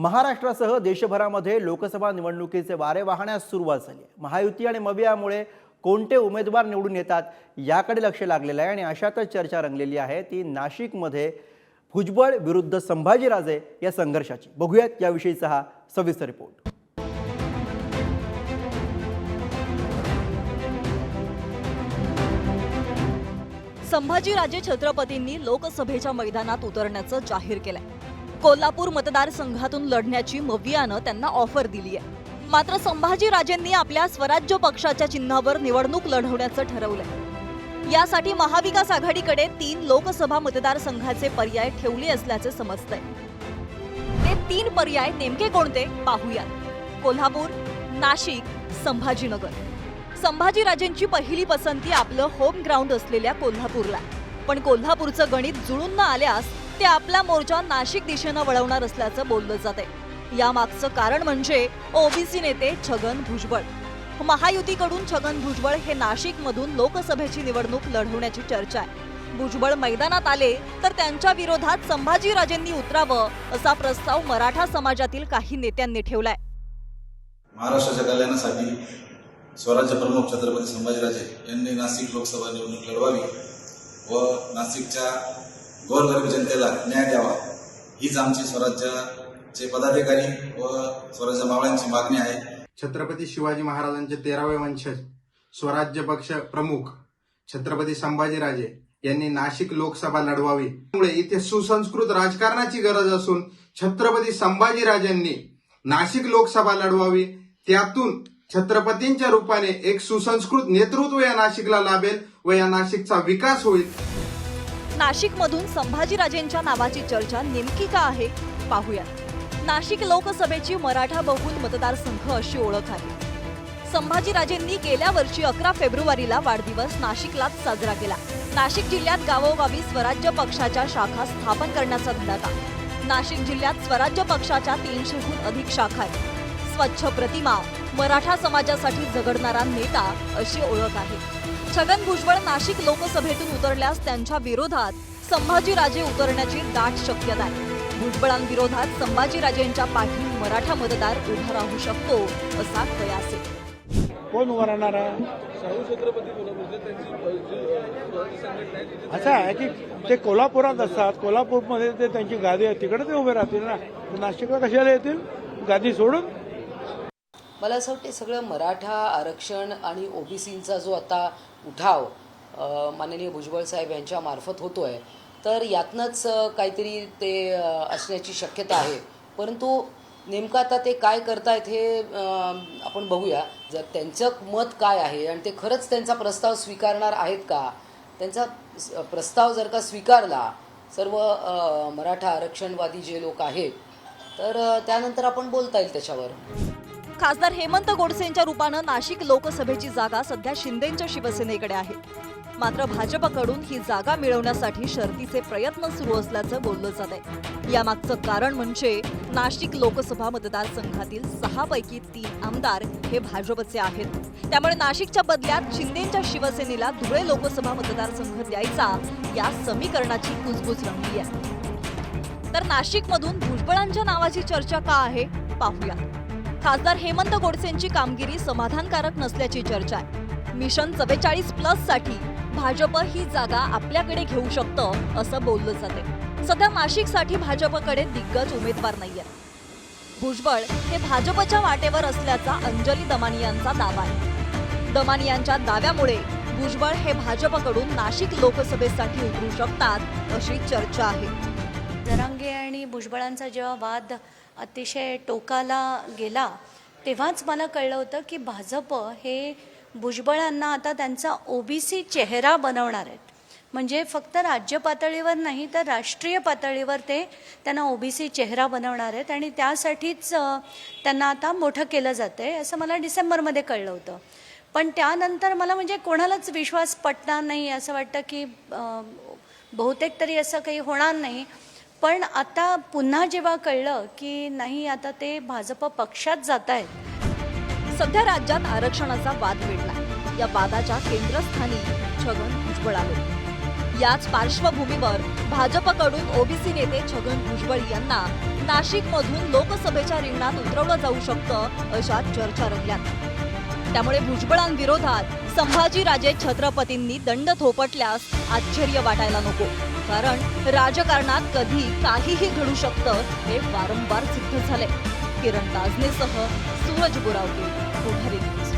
महाराष्ट्रासह देशभरामध्ये लोकसभा निवडणुकीचे वारे वाहण्यास सुरुवात झाली महायुती आणि मवियामुळे कोणते उमेदवार निवडून येतात याकडे लक्ष लागलेलं आहे आणि अशातच चर्चा रंगलेली आहे. ती नाशिकमध्ये भुजबळ विरुद्ध संभाजीराजे या संघर्षाची. बघूयात याविषयीचा हा सविस्तर रिपोर्ट. संभाजीराजे छत्रपतींनी लोकसभेच्या मैदानात उतरण्याचं जाहीर केलंय. कोल्हापूर मतदारसंघातून लढण्याची मवियानं त्यांना ऑफर दिली आहे मात्र संभाजीराजेंनी आपल्या स्वराज्य पक्षाच्या चिन्हावर निवडणूक लढवण्याचं ठरवलंय. यासाठी महाविकास आघाडीकडे तीन लोकसभा मतदारसंघाचे पर्याय ठेवले असल्याचे समजतंय. ते तीन पर्याय नेमके कोणते? पाहूयात. कोल्हापूर नाशिक संभाजीनगर. संभाजीराजेंची पहिली पसंती आपलं होम ग्राउंड असलेल्या कोल्हापूरला. पण कोल्हापूरचं गणित जुळून न आल्यास ते आपला मोर्चा नाशिक दिशेनं वळवणार असल्याचं बोललं जाते यामागचं कारण म्हणजे ओबीसी नेते छगन भुजबळ. महायुतीकडून छगन भुजबळ हे नाशिकमधून लोकसभेची निवडणूक लढवण्याची चर्चा आहे. भुजबळ मैदानात आले तर त्यांच्या विरोधात संभाजीराजेंनी उतरावं असा प्रस्ताव मराठा समाजातील काही नेत्यांनी ठेवलाय. महाराष्ट्राच्या कल्याणासाठी स्वराज्य प्रमुख छत्रपती संभाजीराजे यांनी नाशिक लोकसभा निवडणूक लढवावी व नाशिकच्या गोरगरीब जनतेला न्याय द्यावा. हीच आमची स्वराज्याचे पदाधिकारी व स्वराज्य मावळ्यांची मागणी आहे. छत्रपती शिवाजी महाराजांचे तेरावे वंशज स्वराज्य पक्ष प्रमुख छत्रपती संभाजीराजे यांनी नाशिक लोकसभा लढवावी. त्यामुळे इथे सुसंस्कृत राजकारणाची गरज असून छत्रपती संभाजीराजांनी नाशिक लोकसभा लढवावी. त्यातून छत्रपतींच्या रूपाने एक सुसंस्कृत नेतृत्व या नाशिकला लाभेल व या नाशिकचा विकास होईल. नाशिकमधून संभाजीराजेंच्या नावाची चर्चा नेमकी का आहे पाहूयात. नाशिक लोकसभेची मराठा बहुल मतदारसंघ अशी ओळख आहे. संभाजीराजेंनी गेल्या वर्षी अकरा फेब्रुवारीला वाढदिवस नाशिकलाच साजरा केला. नाशिक जिल्ह्यात गावोगावी स्वराज्य पक्षाच्या शाखा स्थापन करण्याचा धडाका. नाशिक जिल्ह्यात स्वराज्य पक्षाच्या तीनशेहून अधिक शाखा आहेत. स्वच्छ प्रतिमा मराठा समाजासाठी झगडणारा नेता अशी ओळख आहे. छगन भुजबळ नाशिक लोकसभेतून उतरल्यास त्यांच्या विरोधात संभाजीराजे उतरण्याची दाट शक्यता आहे. भुजबळांविरोधात संभाजीराजेंच्या पाठी मराठा मतदार उभा राहू शकतो असा कयास आहे. कोण उभा राहणार असं आहे की ते कोल्हापुरात असतात. कोल्हापूरमध्ये ते त्यांची गादी आहे. तिकडे ते उभे राहतील ना? नाशिकला कशाला येतील? गादी सोडून? मला असं वाटते सगळं मराठा आरक्षण आणि ओबीसींचा जो आता उठाव माननीय भुजबळ साहेब यांच्या मार्फत आहे तर यातनंच काहीतरी ते असण्याची शक्यता आहे. परंतु नेमकं आता ते काय करतायत हे आपण बघूया. जर त्यांचं मत काय आहे आणि ते खरंच त्यांचा प्रस्ताव स्वीकारणार आहेत का? त्यांचा प्रस्ताव जर का स्वीकारला सर्व मराठा आरक्षणवादी जे लोक आहेत तर त्यानंतर आपण बोलता येईल त्याच्यावर. खासदार हेमंत गोडसेंच्या रूपानं नाशिक लोकसभेची जागा सध्या शिंदेच्या शिवसेनेकडे आहे. मात्र भाजपकडून ही जागा मिळवण्यासाठी शर्तीचे प्रयत्न सुरू असल्याचं बोललं जात आहे यामागचं कारण म्हणजे नाशिक लोकसभा मतदारसंघातील सहापैकी तीन आमदार हे भाजपचे आहेत. त्यामुळे नाशिकच्या बदल्यात शिंदेच्या शिवसेनेला धुळे लोकसभा मतदारसंघ द्यायचा या समीकरणाची कुजबुज रंगली आहे. तर नाशिकमधून भुजबळांच्या नावाची चर्चा का आहे? पाहूया. खासदार हेमंत गोडसेंची कामगिरी समाधानकारक नसल्याची चर्चा आहे. मिशन चव्वेचाळीस प्लससाठी भाजप ही जागा आपल्याकडे घेऊ शकतं असं बोललं जाते सध्या नाशिकसाठी भाजपकडे दिग्गज उमेदवार नाहीये. भुजबळ हे भाजपच्या वाटेवर असल्याचा अंजली दमानियांचा दावा आहे. दमानियांच्या दाव्यामुळे भुजबळ हे भाजपकडून नाशिक लोकसभेसाठी उतरू शकतात अशी चर्चा आहे. जरांगे आणि भुजबळांचा जेव्हा वाद अतिशय टोकाला गेला तेव्हाच मला कळलं होतं की भाजप हे भुजबळांना आता त्यांचा ओबीसी चेहरा बनवणार आहेत. म्हणजे फक्त राज्य पातळीवर नाही तर राष्ट्रीय पातळीवर ते त्यांना ओबीसी चेहरा बनवणार आहेत आणि त्यासाठीच त्यांना आता मोठं केलं जातं आहे असं मला डिसेंबरमध्ये कळलं होतं. पण त्यानंतर मला म्हणजे कोणालाच विश्वास पटणार नाही असं वाटतं की बहुतेक तरी असं काही होणार नाही. पण आता पुन्हा जेव्हा कळलं की नाही आता ते भाजप पक्षात जात आहेत सध्या राज्यात आरक्षणाचा वाद मिळला या वादाच्या केंद्रस्थानी छगन भुजबळ आले. याच पार्श्वभूमीवर भाजपकडून ओबीसी नेते छगन भुजबळ यांना नाशिकमधून लोकसभेच्या रिंगणात उतरवलं जाऊ शकतं अशा चर्चा रंगल्यात. त्यामुळे भुजबळांविरोधात संभाजीराजे छत्रपतींनी दंड थोपटल्यास आश्चर्य वाटायला नको. कारण राजकारणात कधी काहीही घडू शकतं हे वारंवार सिद्ध झाले किरण ताजनेसह सूरज बुरावते पुढारी न्यूज.